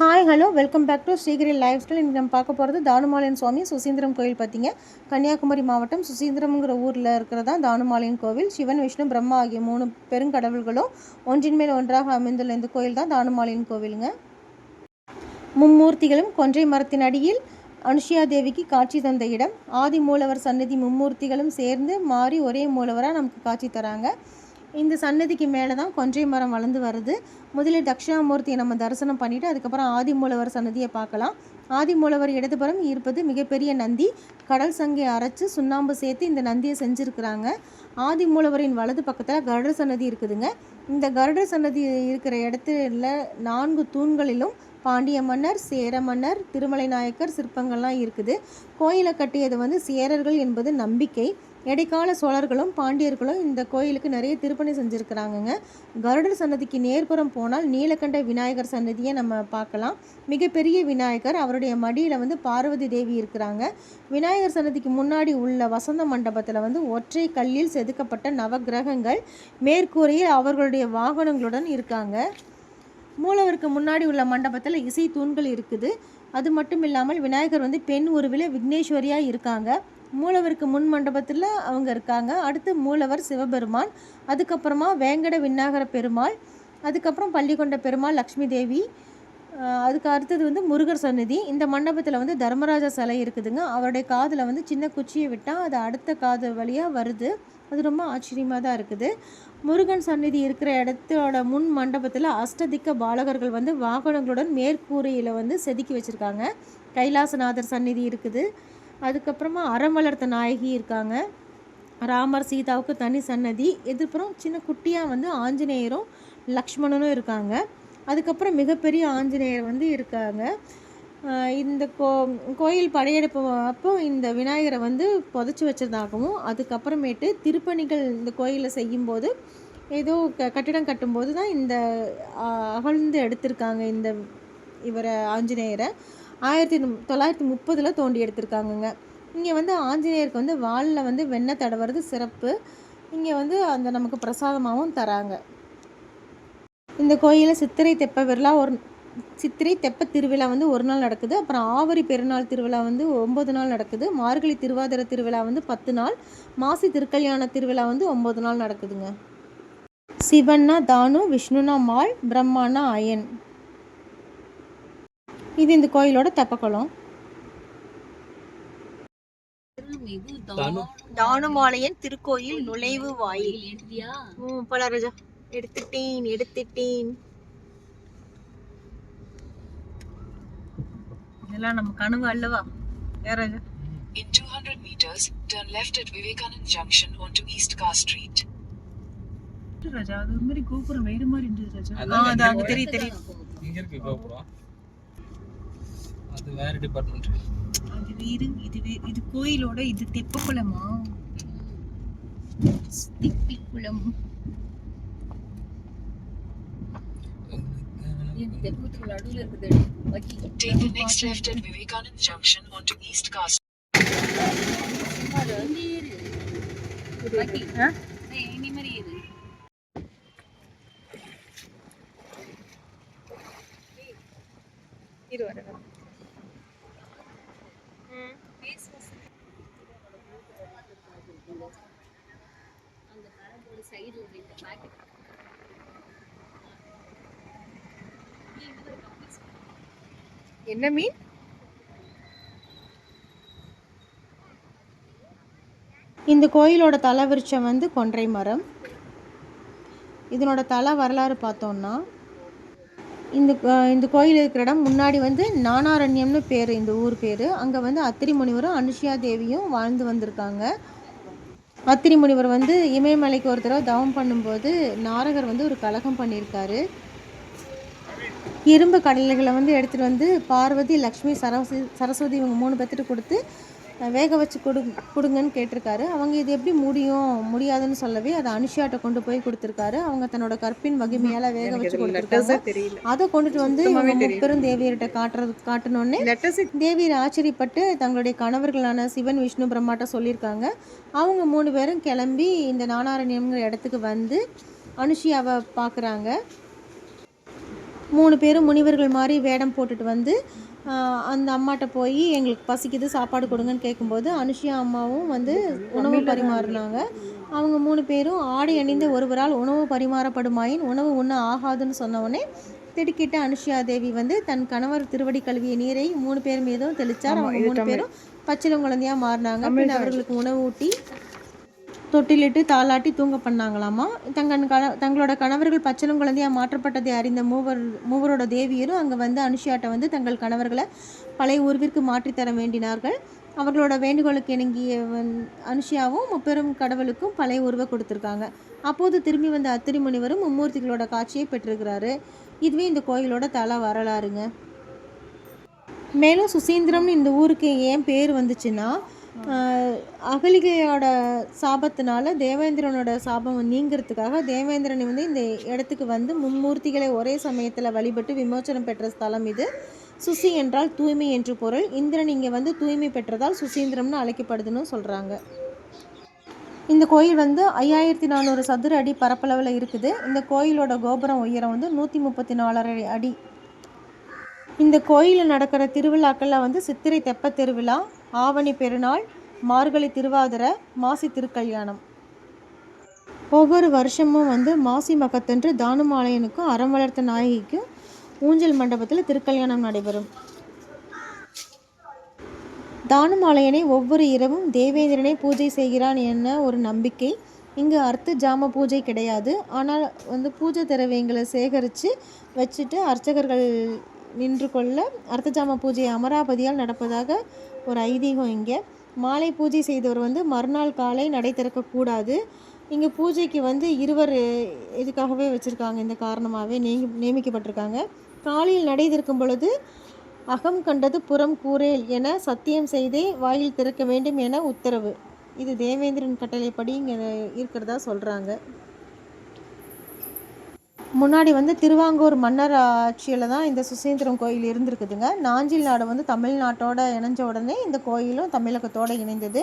Hi hello welcome back to Srigiri life style இன்றைக்கி நம்ம பார்க்க போகிறது தானுமாலயன் சுவாமி சுசீந்திரம் கோயில் பார்த்தீங்க கன்னியாகுமரி மாவட்டம் சுசீந்திரம்ங்கிற ஊரில் இருக்கிறதா தானுமாலயன் கோவில். சிவன் விஷ்ணு பிரம்மா ஆகிய மூணு பெருங்கடவுள்களும் ஒன்றின் மேல் ஒன்றாக அமைந்துள்ள இந்த கோயில் தான் தானுமாலயன் கோவிலுங்க. மும்மூர்த்திகளும் கொன்றை மரத்தின் அடியில் அனுஷியா தேவிக்கு காட்சி தந்த இடம். ஆதி மூலவர் சன்னதி மும்மூர்த்திகளும் சேர்ந்து மாறி ஒரே மூலவராக நமக்கு காட்சி தராங்க. இந்த சன்னதிக்கு மேலே தான் கொன்றை மரம் வளர்ந்து வருது. முதலில் தட்சிணாமூர்த்தியை நம்ம தரிசனம் பண்ணிவிட்டு அதுக்கப்புறம் ஆதிமூலவர் சன்னதியை பார்க்கலாம். ஆதிமூலவர் இடதுபுறம் இருப்பது மிகப்பெரிய நந்தி. கடல் சங்கை அரைச்சு சுண்ணாம்பு சேர்த்து இந்த நந்தியை செஞ்சுருக்கிறாங்க. ஆதிமூலவரின் வலது பக்கத்தில் கருடர் சன்னதி இருக்குதுங்க. இந்த கருடர் சன்னதி இருக்கிற இடத்துல நான்கு தூண்களிலும் பாண்டிய மன்னர் சேர மன்னர் திருமலை நாயக்கர் சிற்பங்கள்லாம் இருக்குது. கோயிலை கட்டியது வந்து சேரர்கள் என்பது நம்பிக்கை. இடைக்கால சோழர்களும் பாண்டியர்களும் இந்த கோயிலுக்கு நிறைய திருப்பணி செஞ்சுருக்கிறாங்கங்க. கருடர் சன்னதிக்கு நேர்புறம் போனால் நீலகண்ட விநாயகர் சன்னதியை நம்ம பார்க்கலாம். மிகப்பெரிய விநாயகர் அவருடைய மடியில் வந்து பார்வதி தேவி இருக்கிறாங்க. விநாயகர் சன்னதிக்கு முன்னாடி உள்ள வசந்த மண்டபத்தில் வந்து ஒற்றை கல்லில் செதுக்கப்பட்ட நவக்கிரகங்கள் மேற்கூரையில் அவர்களுடைய வாகனங்களுடன் இருக்காங்க. மூலவருக்கு முன்னாடி உள்ள மண்டபத்தில் இசை தூண்கள் இருக்குது. அது மட்டும் இல்லாமல் விநாயகர் வந்து பெண் உருவில் விக்னேஸ்வரியாக இருக்காங்க. மூலவருக்கு முன் மண்டபத்தில் அவங்க இருக்காங்க. அடுத்து மூலவர் சிவபெருமான் அதுக்கப்புறமா வேங்கட விண்ணாகர பெருமாள் அதுக்கப்புறம் பள்ளிக்கொண்ட பெருமாள் லக்ஷ்மி தேவி அதுக்கு அடுத்தது வந்து முருகர் சந்நிதி. இந்த மண்டபத்தில் வந்து தர்மராஜா சிலை இருக்குதுங்க. அவருடைய காதில் வந்து சின்ன குச்சியை விட்டால் அது அடுத்த காது வழியாக வருது. அது ரொம்ப ஆச்சரியமாக தான் இருக்குது. முருகன் சந்நிதி இருக்கிற இடத்தோட முன் மண்டபத்தில் அஷ்டதிக்க பாலகர்கள் வந்து வாகனங்களுடன் மேற்கூரையில் வந்து செதுக்கி வச்சுருக்காங்க. கைலாசநாதர் சந்நிதி இருக்குது. அதுக்கப்புறமா அறம் வளர்த்த நாயகி இருக்காங்க. ராமர் சீதாவுக்கு தனி சன்னதி. எதிர்ப்புறம் சின்ன குட்டியாக வந்து ஆஞ்சநேயரும் லக்ஷ்மணனும் இருக்காங்க. அதுக்கப்புறம் மிகப்பெரிய ஆஞ்சநேயர் வந்து இருக்காங்க. இந்த கோ கோயில் படையெடுப்பு அப்போ இந்த விநாயகரை வந்து புதைச்சி வச்சதாகவும் அதுக்கப்புறமேட்டு திருப்பணிகள் இந்த கோயிலில் செய்யும்போது ஏதோ க கட்டிடம் கட்டும்போது தான் இந்த அகழ்ந்து எடுத்திருக்காங்க இந்த இவரை ஆஞ்சநேயரை. ஆயிரத்தி தொள்ளாயிரத்தி முப்பதில் தோண்டி எடுத்திருக்காங்கங்க. இங்கே வந்து ஆஞ்சநேயருக்கு வந்து வாலில் வந்து வெண்ணெய் தடவுறது சிறப்பு. இங்கே வந்து அந்த நமக்கு பிரசாதமாகவும் தராங்க. இந்த கோயிலில் சித்திரை தெப்ப விழா ஒரு சித்திரை தெப்ப திருவிழா வந்து ஒரு நாள் நடக்குது. அப்புறம் ஆவரி பெருநாள் திருவிழா வந்து ஒம்பது நாள் நடக்குது. மார்கழி திருவாதிர திருவிழா வந்து பத்து நாள். மாசி திருக்கல்யாண திருவிழா வந்து ஒம்பது நாள் நடக்குதுங்க. சிவன்னா தானு விஷ்ணுனா மால் பிரம்மானா அயன். இது இந்த கோயிலோட தெப்பக்குளம். தானுமாலயன் திருக்கோயில் நுழைவு வாயில். எழுதியா பலராஜா எடுத்துட்டேன் எடுத்துட்டேன். இதெல்லாம் நம்ம கனவு அல்லவா? ஏராஜா In 200 meters, turn left at Vivekanand Junction onto East Car Street. ராஜா? அது மாதிரி கோபுரம் வேறு மாதிரி இருந்தது ராஜா. அங்க தெரியும் தெரியும் இங்க இருக்கு கோபுரம். அது வேற டிபார்ட்மெண்ட் அது வீடு இது வே- இது கோயிலோட இது தெப்பக்குளமா திப்பிக்குளம் நடுவுல இருக்குது. வக்கி Take the next left at Vivekanand Junction onto East Car சைடுல இருக்க பாக்கெட் என்ன மீன்? இந்த கோயிலோட தல விருட்சம் வந்து கொன்றை மரம். இதனோட தல வரலாறு பார்த்தோம்னா இந்த இந்த கோயில் இருக்கிற இடம் முன்னாடி வந்து நானாரண்யம்னு பேர் இந்த ஊர் பேர். அங்கே வந்து அத்திரி முனிவரும் அனுஷியா தேவியும் வாழ்ந்து வந்திருக்காங்க. அத்திரி முனிவர் வந்து இமயமலைக்கு ஒரு தடவை தவம் பண்ணும்போது நாரகர் வந்து ஒரு கலகம் பண்ணியிருக்காரு. இரும்பு கடலைகளை வந்து எடுத்துகிட்டு வந்து பார்வதி லக்ஷ்மி சரஸ்வதி சரஸ்வதி இவங்க மூணு பேர்த்துட்டு கொடுத்து வேக வச்சு கொடு கொடுங்கன்னு கேட்டிருக்காரு. அவங்க இது எப்படி முடியும்? முடியாதுன்னு சொல்லவே அதை அனுஷியாட்ட கொண்டு போய் கொடுத்துருக்காரு. அவங்க தன்னோட கற்பின் வகிமையால் வேக வச்சு கொடுத்துருக்காங்க. அதை கொண்டுட்டு வந்து முப்பெரும் தேவியர்கிட்ட காட்டுறது காட்டணுன்னே தேவியர் ஆச்சரியப்பட்டு தங்களுடைய கணவர்களான சிவன் விஷ்ணு பிரம்மாட்ட சொல்லியிருக்காங்க. அவங்க மூணு பேரும் கிளம்பி இந்த நானாரண்யம்ங்கிற இடத்துக்கு வந்து அனுஷியாவை பார்க்குறாங்க. மூணு பேரும் முனிவர்கள் மாதிரி வேடம் போட்டுட்டு வந்து அந்த அம்மாட்ட போய் எங்களுக்கு பசிக்குது சாப்பாடு கொடுங்கன்னு கேட்கும்போது அனுஷியா அம்மாவும் வந்து உணவு பரிமாறினாங்க. அவங்க மூணு பேரும் ஆடை அணிந்த ஒருவரால் உணவு பரிமாறப்படுமாயின் உணவு உண்ண ஆகாதுன்னு சொன்ன உடனே திடுக்கிட்ட அனுஷியா தேவி வந்து தன் கணவர் திருவடி கழுவிய நீரை மூணு பேர் மீதும் தெளிச்சார். அவங்க மூணு பேரும் பச்சிலம் குழந்தையா மாறினாங்க. பின் அவர்களுக்கு உணவு ஊட்டி தொட்டிலிட்டு தாளாட்டி தூங்க பண்ணாங்களாமா? தங்கன் கண தங்களோட கணவர்கள் பச்சளம் குழந்தையாக மாற்றப்பட்டதை அறிந்த மூவர் மூவரோட தேவியரும் அங்கே வந்து அனுஷியாட்ட வந்து தங்கள் கணவர்களை பழைய உருவிற்கு மாற்றித்தர வேண்டினார்கள். அவர்களோட வேண்டுகோளுக்கு இணங்கிய வந்- அனுஷியாவும் முப்பெரும் கடவுளுக்கும் பழைய உருவை கொடுத்துருக்காங்க. அப்போது திரும்பி வந்த அத்திரி முனிவரும் மும்மூர்த்திகளோட காட்சியை பெற்றிருக்கிறாரு. இதுவே இந்த கோயிலோட தல வரலாறுங்க. மேலும் சுசீந்திரம்னு இந்த ஊருக்கு ஏன் பேர் வந்துச்சுன்னா அகலிகையோட சாபத்தினால தேவேந்திரனோட சாபம் நீங்கிறதுக்காக தேவேந்திரன் வந்து இந்த இடத்துக்கு வந்து மும்மூர்த்திகளை ஒரே சமயத்தில் வழிபட்டு விமோச்சனம் பெற்ற ஸ்தலம் இது. சுசி என்றால் தூய்மை என்று பொருள். இந்திரன் இங்கே வந்து தூய்மை பெற்றதால் சுசீந்திரம்னு அழைக்கப்படுதுன்னு சொல்கிறாங்க இந்த கோயில் வந்து ஐயாயிரத்தி நானூறு சதுர அடி பரப்பளவில் இருக்குது. இந்த கோயிலோட கோபுரம் உயரம் வந்து நூற்றி முப்பத்தி நாலரை அடி. இந்த கோயிலில் நடக்கிற திருவிழாக்களில் வந்து சித்திரை தெப்ப திருவிழா ஆவணி பெருநாள் மார்கழி திருவாதிர மாசி திருக்கல்யாணம். ஒவ்வொரு வருஷமும் வந்து மாசி மகத்தன்று தானுமாலயனுக்கும் அறம் வளர்த்த நாயகிக்கும் ஊஞ்சல் மண்டபத்தில் திருக்கல்யாணம் நடைபெறும். தானுமாலயனை ஒவ்வொரு இரவும் தேவேந்திரனை பூஜை செய்கிறான் என்ன ஒரு நம்பிக்கை. இங்கு அர்த்த ஜாம பூஜை கிடையாது. ஆனால் வந்து பூஜை திரவியங்களை சேகரித்து வச்சுட்டு அர்ச்சகர்கள் நின்று கொள்ள அர்த்தஜாம பூஜை அமராபதியால் நடப்பதாக ஒரு ஐதீகம் இங்கே. மாலை பூஜை செய்தவர் வந்து மறுநாள் காலை நடை திறக்கக்கூடாது. இங்கே பூஜைக்கு வந்து இருவர் இதுக்காகவே வச்சுருக்காங்க. இந்த காரணமாகவே நியமி நியமிக்கப்பட்டிருக்காங்க. காலையில் நடை திறக்கும் பொழுது அகம் கண்டது புறம் கூறேல் என சத்தியம் செய்தே வாயில் திறக்க வேண்டும் என உத்தரவு. இது தேவேந்திரன் கட்டளைப்படி இங்கே இருக்கிறதா சொல்கிறாங்க முன்னாடி வந்து திருவாங்கூர் மன்னர் ஆட்சியில் தான் இந்த சுசீந்திரம் கோயில் இருந்திருக்குதுங்க. நாஞ்சில் நாடு வந்து தமிழ்நாட்டோட இணைஞ்ச உடனே இந்த கோயிலும் தமிழகத்தோடு இணைந்தது.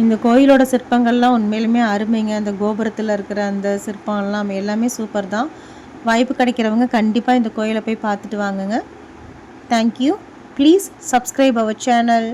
இந்த கோயிலோட சிற்பங்கள்லாம் உண்மையிலுமே அருமைங்க. அந்த கோபுரத்தில் இருக்கிற அந்த சிற்பம்லாம் எல்லாமே சூப்பர் தான். வாய்ப்பு கிடைக்கிறவங்க கண்டிப்பாக இந்த கோயிலை போய் பார்த்துட்டு வாங்குங்க. தேங்க்யூ ப்ளீஸ் சப்ஸ்கிரைப் அவர் சேனல்